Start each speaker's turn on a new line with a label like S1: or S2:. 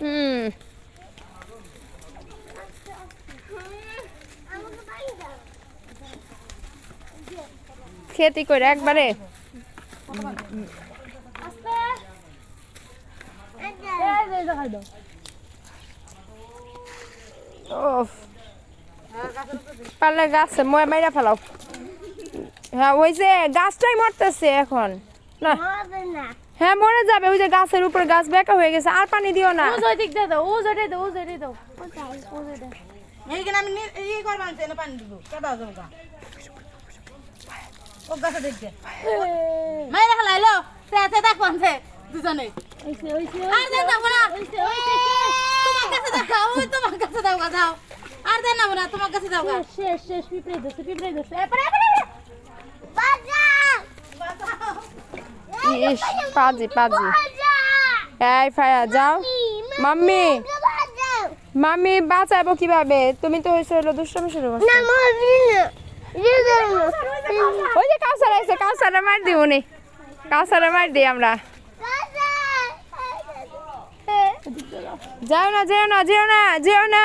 S1: হুম। খেতি করে একবারে। পারলে গাছে মই মাইরা ফেলাও। হ্যাঁ ওই যে গাছটাই মরতেছে এখন। না। হ্যাঁ মরে যাবে। ওই যে গাছের উপরে গাছ বেঁকা হয়ে গেছে আর পানি দিও না।
S2: ও জয় দিক দে দাও ও দে দাও ও জয় দাও ও জয় দে।
S3: এইখানে আমি এই করব আনতে না পানি দিব। কেডা যাব গা ও গাছে দেখতে মাইরা খেলাইলো তে দেখো আনতে দুজনে। আর দেন না
S2: ওইছে
S3: তোমার কাছে দাও ওই তোমার কাছে দাও গা দাও আর দেন না বলা তোমার কাছে দাও গা
S2: শেষ শেষ পিঁপড়ে ধরছে পিঁপড়ে এপারে এপারে
S1: ইস পাজি পাজি। এই ফায়া যাও। মাম্মি। মাম্মি বাঁচাবো কীভাবে? তুমি তো হয়েছে হলো দুষ্টমি শুরু করছ। ওই যে কাউসার আছে কাউসারে মার দিও নি কাউসারে মার দিই আমরা। যাও না যেও না যেও না যেও না।